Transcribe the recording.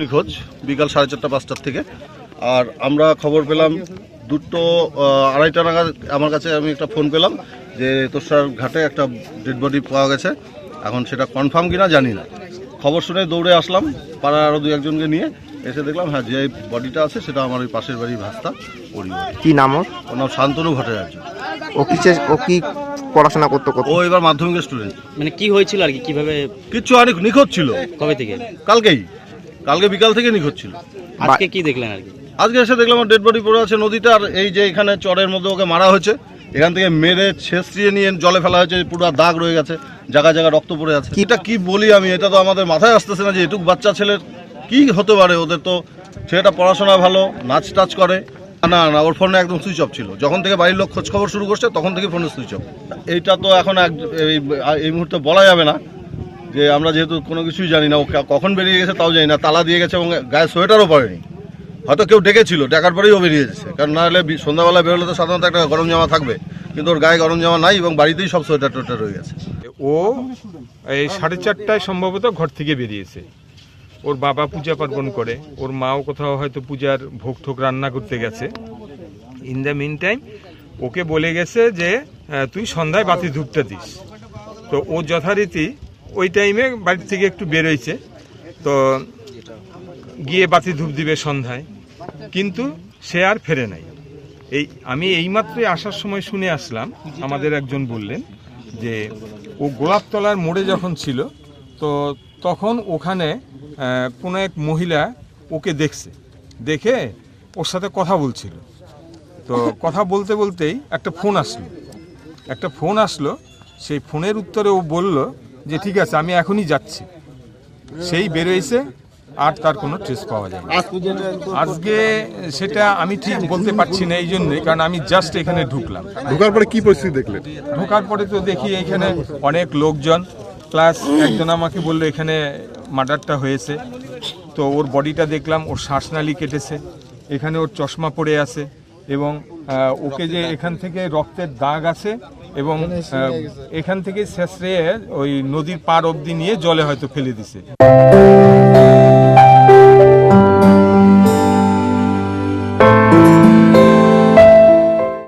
নিখোঁজ বিকাল সাড়ে চারটা পাঁচটার থেকে। আর আমরা খবর পেলাম দুটো আড়াইটা নাগাদ আমার কাছে আমি একটা ফোন পেলাম যে তোরসার ঘাটে একটা ডেড বডি পাওয়া গেছে। এখন সেটা কনফার্ম কিনা জানি না। খবর শুনে দৌড়ে আসলাম পাড়ার আরও দু একজনকে নিয়ে এসে দেখলাম হ্যাঁ যে বডিটা আছে সেটা আমার ওই পাশের বাড়ির ভাস্তা পরিবার কি নাম ওর? ওর নাম শান্তনু ভট্টাচার্য। ও কি চে- ও কি পড়াশোনা করতো কত? ও এবার মাধ্যমিকের স্টুডেন্ট মানে কি হয়েছিল আর কি? কীভাবে কিচ্ছু অনেক নিখোঁজ ছিল। কবে থেকে? কালকেই। কালকে বিকাল থেকে নিখোঁজ ছিল। আজকে কি দেখলেন আর কি? আজকে এসে দেখলাম ডেড বডি পড়ে আছে নদীতে আর এই যে এখানে চরের মধ্যে ওকে মারা হয়েছে এখান থেকে মেরে ছেঁচড়িয়ে নিয়ে জলে ফেলা হয়েছে পুরো দাগ রয়ে গেছে জায়গা জায়গা রক্ত পড়ে আছে। এটা কি বলি আমি? এটা তো আমাদের মাথায় আসতেছে না যে এটুক বাচ্চা ছেলের কি হতে পারে? ওদের তো ছেলেটা পড়াশোনা ভালো নাচ টাচ করে। না না ওর ফোনে একদম সুইচ অফ ছিল। যখন থেকে বাড়ির লোক খোঁজখবর শুরু করছে তখন থেকে ফোনে সুইচ অফ এইটা তো এখন এক এই- এই মুহূর্তে বলা যাবে না। যে আমরা যেহেতু কোনো কিছুই জানি না, ও কখন বেরিয়ে গেছে তাও জানি না, তালা দিয়ে গেছে এবং গায়ে সোয়েটারও পড়েনি। হয়তো কেউ ডেকেছিল ডাকার পরেই ও বেরিয়ে গেছে। কারণ না হলে সন্ধ্যাবেলা বেরোলে তো সাধারণত একটা গরম জামা থাকবে। কিন্তু ওর গায়ে গরম জামা নাই এবং বাড়িতেই সব সোয়েটার টোয়েটার রয়ে গেছে। ও এই সাড়ে চারটায় সম্ভবত ঘর থেকে বেরিয়েছে। ওর বাবা পূজা পার্বণ করে, ওর মাও কোথাও হয়তো পূজার ভোগ ঠোক রান্না করতে গেছে। In the meantime okay বলে গেছে যে তুই সন্ধ্যায় বাতি ধূপটা দিস। তো ও যথারীতি টাইমে বাড়ি থেকে একটু বেরোইছে। তো গিয়ে বাতি ধূপ দিবে সন্ধ্যায়। কিন্তু সে আর ফেরে নাই। এই, আমি এইমাত্রই আসার সময় শুনে আসলাম, আমাদের একজন বললেন যে, ও গোলাপতলার মোড়ে যখন ছিল, তো তখন ওখানে কোনো এক মহিলা ওকে দেখছে। দেখে ওর সাথে কথা বলছিল। তো কথা বলতে বলতেই একটা ফোন আসলো। একটা ফোন আসলো। সেই ফোনের উত্তরে ও বলল যে ঠিক আছে আমি এখনই যাচ্ছি। সেই বেরোইছে আর তার কোনো ট্রেস পাওয়া যায় আজকে সেটা আমি ঠিক বলতে পারছি না এই জন্যই কারণ আমি জাস্ট এখানে ঢুকলাম। ঢোকার পরে কি পরিস্থিতি দেখলেন? ঢোকার পরে তো দেখি এখানে অনেক লোকজন প্লাস একজন আমাকে বলল এখানে মার্ডারটা হয়েছে। তো ওর বডিটা দেখলাম ওর শ্বাসনালী কেটেছে এখানে ওর চশমা পড়ে আছে এবং ওকে যে এখান থেকে রক্তের দাগ আছে এবং এখান থেকে শেষরে ওই নদীর পার অব্দি নিয়ে জলে হয়তো ফেলে দিছে।